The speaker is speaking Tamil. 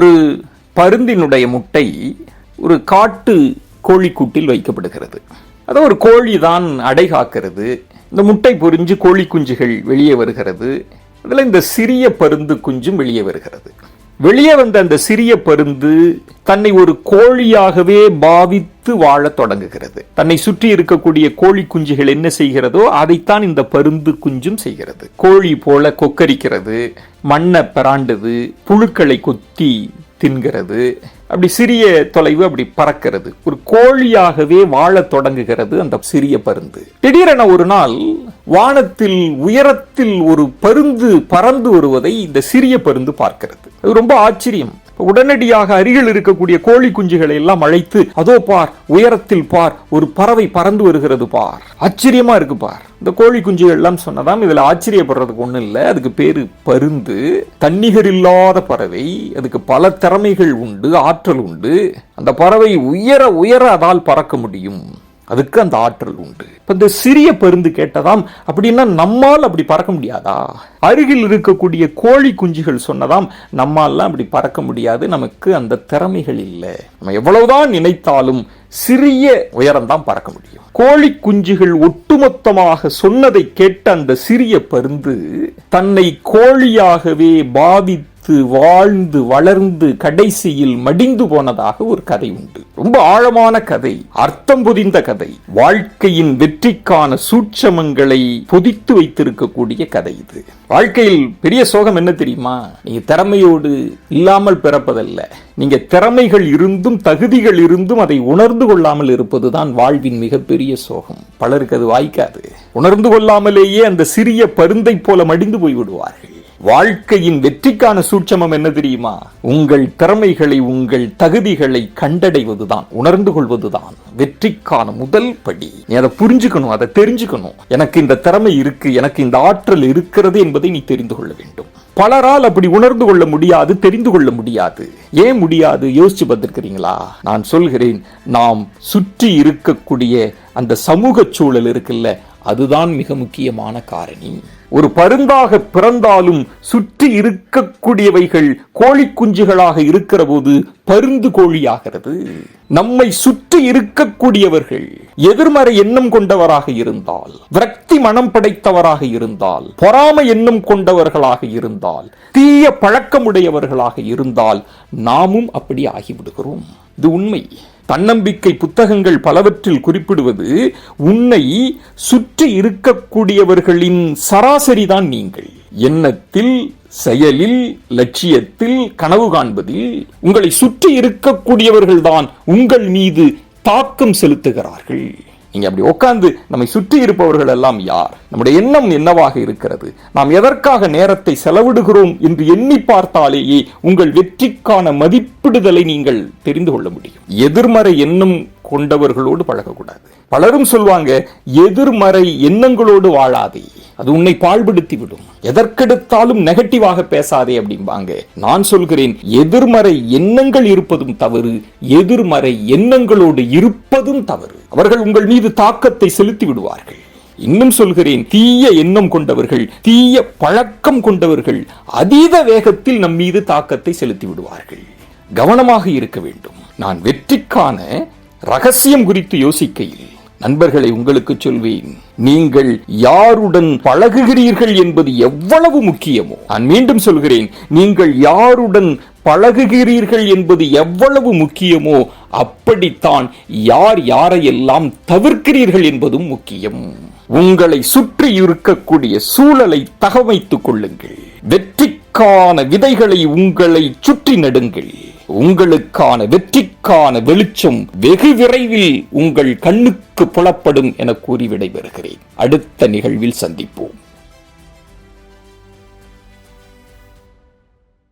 ஒரு பருந்தினுடைய முட்டை ஒரு காட்டு கோழிக்கூட்டில் வைக்கப்படுகிறது. அதாவது ஒரு கோழி தான் அடை காக்கிறது. இந்த முட்டை பொரிஞ்சு கோழி குஞ்சுகள் வெளியே வருகிறது. அதில் இந்த சிறிய பருந்து குஞ்சும் வெளியே வருகிறது. வெளியே வந்த அந்த சிறிய பருந்து தன்னை ஒரு கோழியாகவே பாவித்து வாழத் தொடங்குகிறது. தன்னை சுற்றி இருக்கக்கூடிய கோழி குஞ்சுகள் என்ன செய்கிறதோ அதைத்தான் இந்த பருந்து குஞ்சும் செய்கிறது. கோழி போல கொக்கரிக்கிறது மண்ணை பராண்டுது புழுக்களை கொத்தி தின்கிறது. அப்படி சிறிய தொலைவு அப்படி பறக்கிறது. ஒரு கோழியாகவே வாழத் தொடங்குகிறது அந்த சிறிய பருந்து. திடீரென ஒரு நாள் வானத்தில் உயரத்தில் ஒரு பருந்து பறந்து வருவதை இந்த சிறிய பருந்து பார்க்கிறது. அது ரொம்ப ஆச்சரியம். உடனடியாக அருகில் இருக்கக்கூடிய கோழி குஞ்சுகளை எல்லாம் அழைத்து அதோ பார் உயரத்தில் பார் ஒரு பறவை பறந்து வருகிறது பார். ஆச்சரியமா இருக்கு பார். இந்த கோழி குஞ்சுகள் எல்லாம் சொன்னதாம் இதுல ஆச்சரியப்படுறதுக்கு ஒன்றும் இல்லை. அதுக்கு பேரு பருந்து. தன்னிகர் இல்லாத பறவை. அதுக்கு பல திறமைகள் உண்டு ஆற்றல் உண்டு. அந்த பறவை உயர உயர அதால் பறக்க முடியும். அதுக்கு அந்த ஆற்றல் உண்டு. இப்போ இந்த சிறிய பருந்து கேட்டதாம் அப்படின்னா நம்மால் அப்படி பறக்க முடியாதா? அருகில் இருக்கக்கூடிய கோழி குஞ்சுகள் சொன்னதாம் நம்மால்லாம் அப்படி பறக்க முடியாது நமக்கு அந்த திறமைகள் இல்லை. நம்ம எவ்வளவுதான் நினைத்தாலும் சிறிய உயரம்தான் பறக்க முடியும். கோழி குஞ்சுகள் ஒட்டுமொத்தமாக சொன்னதை கேட்ட அந்த சிறிய பருந்து தன்னை கோழியாகவே பாவித்து வாழ்ந்து வளர்ந்து கடைசியில் மடிந்து போனதாக ஒரு கதை உண்டு. ரொம்ப ஆழமான கதை அர்த்தம் பொதிந்த கதை வாழ்க்கையின் வெற்றிக்கான சூட்சமங்களை பொதித்து வைத்திருக்கக்கூடிய கதை இது. வாழ்க்கையில் பெரிய சோகம் என்ன தெரியுமா? நீங்க திறமையோடு இல்லாமல் பிறப்பதல்ல. நீங்க திறமைகள் இருந்தும் தகுதிகள் இருந்தும் அதை உணர்ந்து கொள்ளாமல் இருப்பதுதான் வாழ்வின் மிகப்பெரிய சோகம். பலருக்கு அது வாய்க்காது. உணர்ந்து கொள்ளாமலேயே அந்த சிறிய பருந்தை போல மடிந்து போய் விடுவார்கள் வாழ்க்கையின் வெற்றிக்கான சூட்சமம் என்ன தெரியுமா? உங்கள் திறமைகளை உங்கள் தகுதிகளை கண்டடைவதுதான் உணர்ந்து கொள்வதுதான் வெற்றிக்கான முதல் படி. நீ அதை புரிஞ்சுக்கணும் அதை தெரிஞ்சுக்கணும். எனக்கு இந்த திறமை இருக்கு எனக்கு இந்த ஆற்றல் இருக்கிறது என்பதை நீ தெரிந்து கொள்ள வேண்டும். பலரால் அப்படி உணர்ந்து கொள்ள முடியாது தெரிந்து கொள்ள முடியாது. ஏன் முடியாது? யோசிச்சு பார்த்திருக்கிறீங்களா? நான் சொல்கிறேன் நாம் சுற்றி இருக்கக்கூடிய அந்த சமூக சூழல் இருக்குல்ல அதுதான் மிக முக்கியமான காரணி. ஒரு பருந்தாக பிறந்தாலும் சுற்றி இருக்கக்கூடியவைகள் கோழி குஞ்சுகளாக இருக்கிற போது பருந்து கோழியாகிறது. நம்மை சுற்றி இருக்கக்கூடியவர்கள் எதிர்மறை எண்ணம் கொண்டவராக இருந்தால் விரக்தி மனம் படைத்தவராக இருந்தால் பொறாமை எண்ணம் கொண்டவர்களாக இருந்தால் தீய பழக்கமுடையவர்களாக இருந்தால் நாமும் அப்படி ஆகிவிடுகிறோம். இது உண்மை. தன்னம்பிக்கை புத்தகங்கள் பலவற்றில் குறிப்பிடுவது உன்னை சுற்றி இருக்கக்கூடியவர்களின் சராசரிதான் நீங்கள். எண்ணத்தில் செயலில் லட்சியத்தில் கனவு காண்பதில் உங்களை சுற்றி இருக்கக்கூடியவர்கள் தான் உங்கள் மீது தாக்கம் செலுத்துகிறார்கள். நீங்க அப்படி உட்கார்ந்து நம்மை சுற்றி இருப்பவர்கள் எல்லாம் யார்? நம்முடைய எண்ணம் என்னவாக இருக்கிறது? நாம் எதற்காக நேரத்தை செலவிடுகிறோம் என்று எண்ணி பார்த்தாலேயே உங்கள் வெற்றிக்கான மதிப்பிடுதலை நீங்கள் தெரிந்து கொள்ள முடியும். எதிர்மறை எண்ணம் கொண்டவர்களோடு பழகக்கூடாது. பலரும் சொல்வாங்க எதிர்மறை எண்ணங்களோடு வாழாதே. அது உன்னை பாழ்படுத்தி விடும் எதற்கெடுத்தாலும் நெகட்டிவாக பேசாதே அப்படிம்பாங்க. நான் சொல்கிறேன் எதிர்மறை எண்ணங்கள் இருப்பதும் தவறு எதிர்மறை எண்ணங்களோடு இருப்பதும் தவறு. அவர்கள் உங்கள் மீது தாக்கத்தை செலுத்தி விடுவார்கள் இன்னும் சொல்கிறேன் தீய எண்ணம் கொண்டவர்கள் தீய பழக்கம் கொண்டவர்கள் அதீத வேகத்தில் நம் மீது தாக்கத்தை செலுத்தி விடுவார்கள் கவனமாக இருக்க வேண்டும். நான் வெற்றிக்கான ரகசியம் குறித்து யோசிக்கையில் நண்பர்களை உங்களுக்கு சொல்வேன். நீங்கள் யாருடன் பழகுகிறீர்கள் என்பது எவ்வளவு முக்கியமோ? நான் மீண்டும் சொல்கிறேன் நீங்கள் யாருடன் பழகுகிறீர்கள் என்பது எவ்வளவு முக்கியமோ அப்படித்தான் யார் யாரையெல்லாம் தவிர்க்கிறீர்கள் என்பதும் முக்கியம். உங்களை சுற்றி இருக்கக்கூடிய சூழலை தகவைத்துக் கொள்ளுங்கள். வெற்றிக்கான விதைகளை உங்களை சுற்றி நடுங்கள். உங்களுக்கான வெற்றிக்கான வெளிச்சம் வெகு விரைவில் உங்கள் கண்ணுக்கு புலப்படும் என கூறி விடைபெறுகிறேன். அடுத்த நிகழ்வில் சந்திப்போம்.